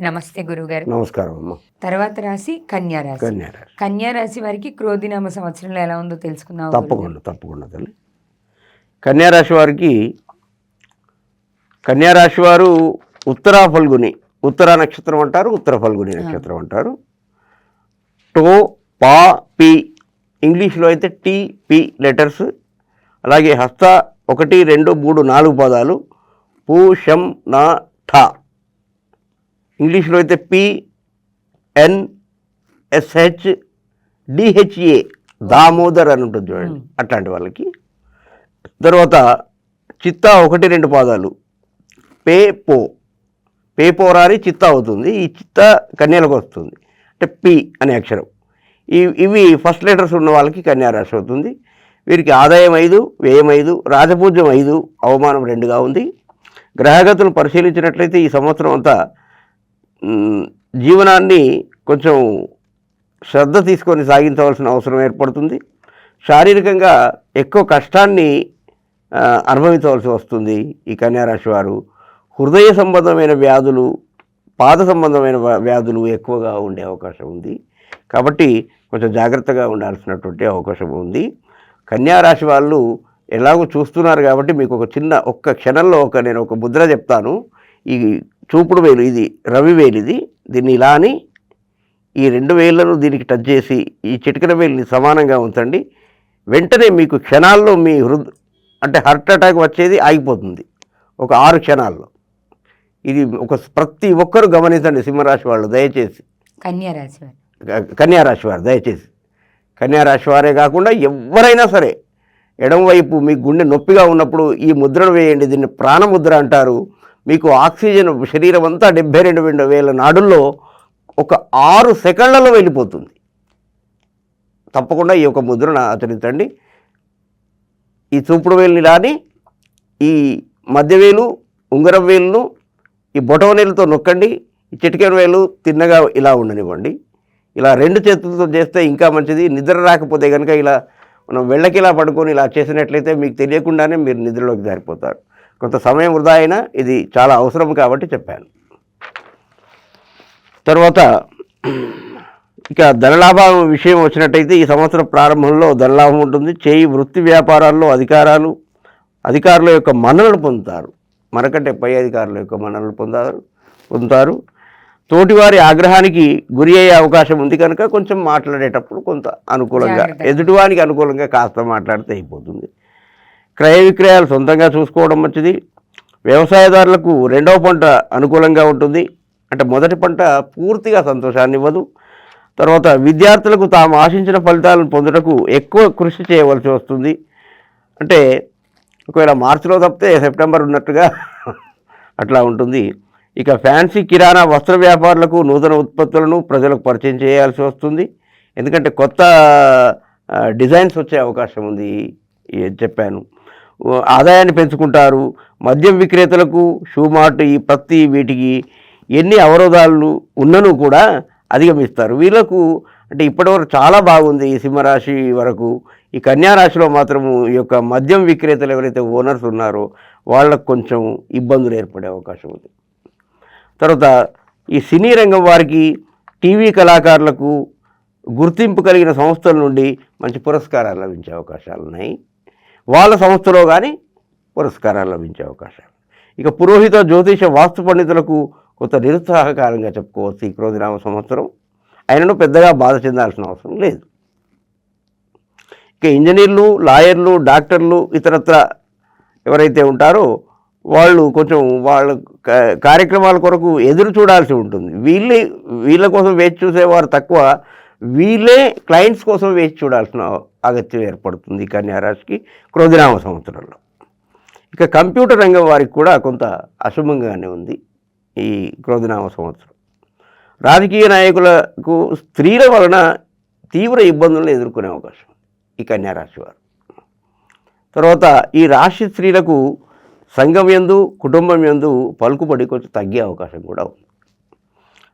నమస్తే గురువుగారు. నమస్కారం అమ్మ. తర్వాత రాశి కన్యా రాశి. కన్యారాశి కన్యా రాశి వారికి క్రోధినామ సంవత్సరంలో ఎలా ఉందో తెలుసుకుందాం. తప్పకుండా తప్పకుండా తల్లి. కన్యారాశి వారికి కన్యారాశి వారు ఉత్తరా ఫల్గుని ఉత్తరా నక్షత్రం అంటారు ఉత్తర ఫల్గుని నక్షత్రం అంటారు. టో పా పి ఇంగ్లీష్లో అయితే టి పి లెటర్స్. అలాగే హస్త ఒకటి రెండు మూడు నాలుగు పదాలు. పు షం నా ఠ. ఇంగ్లీష్లో అయితే P N S H D H A Damodar అని ఉంటుంది చూడండి అట్లాంటి వాళ్ళకి. తర్వాత చిత్తా ఒకటి రెండు పాదాలు. పే పో. పే పోరారి చిత్తా అవుతుంది. ఈ చిత్తా కన్యలకు వస్తుంది. అంటే పి అనే అక్షరం. ఈ ఇవి ఫస్ట్ లెటర్స్ ఉన్న వాళ్ళకి కన్యారాశి అవుతుంది. వీరికి ఆదాయం ఐదు వ్యయం ఐదు రాజపూజ్యం ఐదు అవమానం రెండుగా ఉంది. గ్రహగతులు పరిశీలించినట్లయితే ఈ సంవత్సరం అంతా జీవనాన్ని కొంచెం శ్రద్ధ తీసుకొని సాగించవలసిన అవసరం ఏర్పడుతుంది. శారీరకంగా ఎక్కువ కష్టాన్ని అనుభవించవలసి వస్తుంది ఈ కన్యారాశి వారు. హృదయ సంబంధమైన వ్యాధులు పాద సంబంధమైన వ్యాధులు ఎక్కువగా ఉండే అవకాశం ఉంది. కాబట్టి కొంచెం జాగ్రత్తగా ఉండాల్సినటువంటి అవకాశం ఉంది. కన్యారాశి వాళ్ళు ఎలాగో చూస్తున్నారు కాబట్టి మీకు ఒక చిన్న ఒక్క క్షణంలో ఒక నేను ఒక ముద్ర చెప్తాను. ఈ చూపుడు వేలు ఇది రవి వేలు ఇది. దీన్ని ఇలా అని ఈ రెండు వేళ్ళను దీనికి టచ్ చేసి ఈ చిటికెన వేలుని సమానంగా ఉంచండి. వెంటనే మీకు క్షణాల్లో మీ హృద్ అంటే హార్ట్ అటాక్ వచ్చేది ఆగిపోతుంది. ఒక ఆరు క్షణాల్లో. ఇది ఒక ప్రతి ఒక్కరు గమనించండి సింహరాశి వాళ్ళు దయచేసి. కన్యా రాశి వారు కన్యారాశి వారు దయచేసి. కన్యారాశి వారే కాకుండా ఎవరైనా సరే ఎడమవైపు మీ గుండె నొప్పిగా ఉన్నప్పుడు ఈ ముద్రను వేయండి. దీన్ని ప్రాణముద్ర అంటారు. మీకు ఆక్సిజన్ శరీరం అంతా డెబ్బై రెండు రెండు వేల నాడుల్లో ఒక ఆరు సెకండ్లలో వెళ్ళిపోతుంది. తప్పకుండా ఈ యొక్క ముద్రను ఆచరించండి. ఈ చూపుడు వేలుని రాని ఈ మధ్యవేలు ఉంగరం వేలును ఈ బొటవనేలతో నొక్కండి ఈ చిటికెన వేలు తిన్నగా ఇలా ఉండనివ్వండి. ఇలా రెండు చేతులతో చేస్తే ఇంకా మంచిది. నిద్ర రాకపోతే కనుక ఇలా మనం వెళ్ళకిలా పడుకొని ఇలా చేసినట్లయితే మీకు తెలియకుండానే మీరు నిద్రలోకి జారిపోతారు. కొంత సమయం వృధా అయినా ఇది చాలా అవసరం కాబట్టి చెప్పాను. తర్వాత ఇక ధనలాభం విషయం వచ్చినట్టయితే ఈ సంవత్సరం ప్రారంభంలో ధనలాభం ఉంటుంది. చేయి వృత్తి వ్యాపారాల్లో అధికారాలు అధికారుల యొక్క మన్ననలు పొందుతారు. మనకంటే పై అధికారుల యొక్క మన్ననలు పొందారు పొందుతారు. తోటివారి ఆగ్రహానికి గురి అయ్యే అవకాశం ఉంది కనుక కొంచెం మాట్లాడేటప్పుడు కొంత అనుకూలంగా. ఎదుటివానికి అనుకూలంగా కాస్త మాట్లాడితే అయిపోతుంది. క్రయ విక్రయాలు సొంతంగా చూసుకోవడం మంచిది. వ్యవసాయదారులకు రెండవ పంట అనుకూలంగా ఉంటుంది. అంటే మొదటి పంట పూర్తిగా సంతోషాన్ని ఇవ్వదు. తర్వాత విద్యార్థులకు తాము ఆశించిన ఫలితాలను పొందుటకు ఎక్కువ కృషి చేయవలసి వస్తుంది. అంటే ఒకవేళ మార్చిలో తప్పితే సెప్టెంబర్ ఉన్నట్టుగా అట్లా ఉంటుంది. ఇక ఫ్యాన్సీ కిరాణా వస్త్ర వ్యాపారులకు నూతన ఉత్పత్తులను ప్రజలకు పరిచయం చేయాల్సి వస్తుంది. ఎందుకంటే కొత్త డిజైన్స్ వచ్చే అవకాశం ఉంది. ఈ చెప్పాను. ఆదాయాన్ని పెంచుకుంటారు. మద్యం విక్రేతలకు షూ మార్ట్ ఈ పత్తి వీటికి ఎన్ని అవరోధాలు ఉన్నను కూడా అధిగమిస్తారు. వీళ్ళకు అంటే ఇప్పటివరకు చాలా బాగుంది ఈ సింహరాశి వరకు. ఈ కన్యా రాశిలో మాత్రము ఈ యొక్క మద్యం విక్రేతలు ఎవరైతే ఓనర్స్ ఉన్నారో వాళ్ళకు కొంచెం ఇబ్బందులు ఏర్పడే అవకాశం ఉంది. తర్వాత ఈ సినీ రంగం వారికి టీవీ కళాకారులకు గుర్తింపు కలిగిన సంస్థల నుండి మంచి పురస్కారాలు లభించే అవకాశాలు ఉన్నాయి వాళ్ళ సంస్థలో కానీ పురస్కారాలు లభించే అవకాశాలు. ఇక పురోహిత జ్యోతిష వాస్తు పండితులకు కొంత నిరుత్సాహకారంగా చెప్పుకోవచ్చు ఈ క్రోధినామ సంవత్సరం. ఆయనను పెద్దగా బాధ చెందాల్సిన అవసరం లేదు. ఇక ఇంజనీర్లు లాయర్లు డాక్టర్లు ఇతరత్ర ఎవరైతే ఉంటారో వాళ్ళు కొంచెం వాళ్ళ కా- కార్యక్రమాల కొరకు ఎదురు చూడాల్సి ఉంటుంది. వీళ్ళే వీళ్ళ కోసం వేచి చూసేవారు తక్కువ వీళ్ళే క్లయింట్స్ కోసం వేచి చూడాల్సిన అగత్యం ఏర్పడుతుంది ఈ కన్యారాశికి క్రోధినామ సంవత్సరంలో. ఇక కంప్యూటర్ రంగం వారికి కూడా కొంత అశుభంగానే ఉంది ఈ క్రోధినామ సంవత్సరం. రాజకీయ నాయకులకు స్త్రీల వలన తీవ్ర ఇబ్బందులను ఎదుర్కొనే అవకాశం ఈ కన్యారాశి వారు. తర్వాత ఈ రాశి స్త్రీలకు సంఘం ఎందు కుటుంబం ఎందు పలుకుబడి కొంచెం తగ్గే అవకాశం కూడా ఉంది.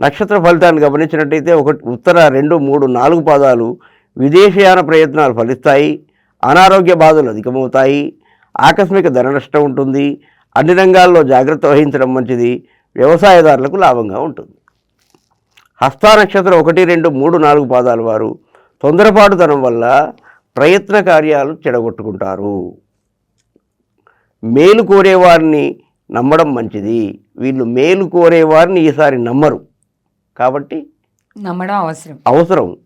నక్షత్ర ఫలితాన్ని గమనించినట్టయితే ఒకటి ఉత్తర రెండు మూడు నాలుగు పాదాలు విదేశయాన ప్రయత్నాలు ఫలిస్తాయి అనారోగ్య బాధలు అధికమవుతాయి ఆకస్మిక ధన నష్టం ఉంటుంది అన్ని రంగాల్లో జాగ్రత్త వహించడం మంచిది వ్యవసాయదారులకు లాభంగా ఉంటుంది. హస్త నక్షత్రం ఒకటి రెండు మూడు నాలుగు పాదాల వారు తొందరపాటుతనం వల్ల ప్రయత్న కార్యాలు చెడగొట్టుకుంటారు. మేలు కోరేవారిని నమ్మడం మంచిది. వీళ్ళు మేలు కోరేవారిని ఈసారి నమ్మరు. కాబట్టి నమ్మడం అవసరం. అవసరం.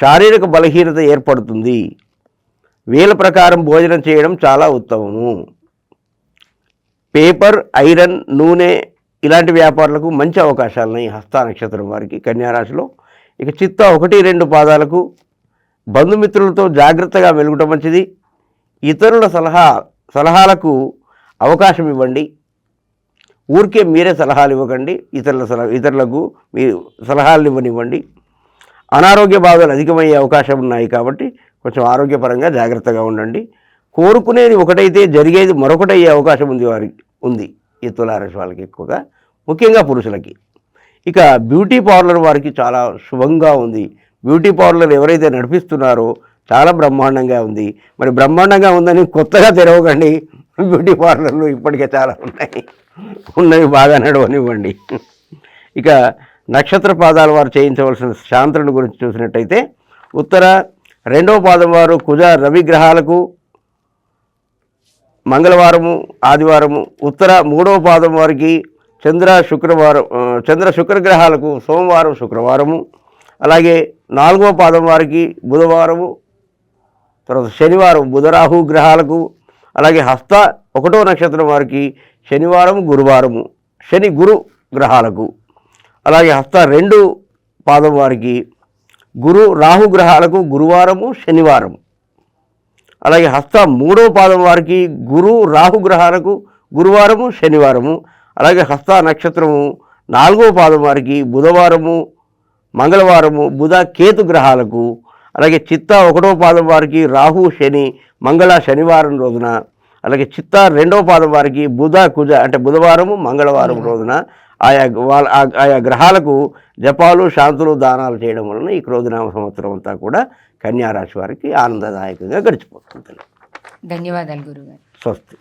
శారీరక బలహీనత ఏర్పడుతుంది. వేల ప్రకారం భోజనం చేయడం చాలా ఉత్తమము. పేపర్ ఐరన్ నూనె ఇలాంటి వ్యాపారులకు మంచి అవకాశాలు ఉన్నాయి హస్త నక్షత్రం వారికి కన్యారాశిలో ఇక చిత్త ఒకటి రెండు పాదాలకు బంధుమిత్రులతో జాగ్రత్తగా మెలుగుట మంచిది. ఇతరుల సలహా సలహాలకు అవకాశం ఇవ్వండి. ఊరికే మీరే సలహాలు ఇవ్వకండి ఇతరుల సలహా ఇతరులకు మీరు సలహాలు ఇవ్వనివ్వండి అనారోగ్య బాధలు అధికమయ్యే అవకాశం ఉన్నాయి కాబట్టి కొంచెం ఆరోగ్యపరంగా జాగ్రత్తగా ఉండండి. కోరుకునేది ఒకటైతే జరిగేది మరొకటి అయ్యే అవకాశం ఉంది వారికి ఉంది ఈ తులారాశి వాళ్ళకి ఎక్కువగా ముఖ్యంగా పురుషులకి. ఇక బ్యూటీ పార్లర్ వారికి చాలా శుభంగా ఉంది. బ్యూటీ పార్లర్ ఎవరైతే నడిపిస్తున్నారో చాలా బ్రహ్మాండంగా ఉంది. మరి బ్రహ్మాండంగా ఉందని కొత్తగా తెరవకండి. బ్యూటీ పార్లర్లు ఇప్పటికే చాలా ఉన్నాయి. ఉన్నవి బాగా నడవనివ్వండి. ఇక నక్షత్ర పాదాల వారు చేయించవలసిన శాంతులను గురించి చూసినట్టయితే ఉత్తర రెండవ పాదం వారు కుజ రవి గ్రహాలకు మంగళవారము ఆదివారము ఉత్తర మూడవ పాదం వారికి చంద్ర శుక్రవారం చంద్ర శుక్రగ్రహాలకు సోమవారం శుక్రవారము అలాగే నాలుగవ పాదం వారికి బుధవారము తర్వాత శనివారం బుధరాహు గ్రహాలకు అలాగే హస్త ఒకటో నక్షత్రం వారికి శనివారం గురువారము శని గురు గ్రహాలకు. అలాగే హస్త రెండు పాదం వారికి గురు రాహు గ్రహాలకు గురువారము శనివారం అలాగే హస్త మూడో పాదం వారికి గురు రాహు గ్రహాలకు గురువారము శనివారము. అలాగే హస్త నక్షత్రము నాలుగో పాదం వారికి బుధవారము మంగళవారము బుధ కేతు గ్రహాలకు. అలాగే చిత్త ఒకటో పాదం వారికి రాహు శని మంగళ శనివారం రోజున అలాగే చిత్త రెండవ పాదం వారికి బుధ కుజ అంటే బుధవారము మంగళవారం రోజున ఆయా వాళ్ళ ఆయా గ్రహాలకు జపాలు శాంతులు దానాలు చేయడం వలన ఈ క్రోధనామ సంవత్సరం అంతా కూడా కన్యా రాశి వారికి ఆనందదాయకంగా గడిచిపోతుంది. ధన్యవాదాలు గురుగారు. స్వస్తి.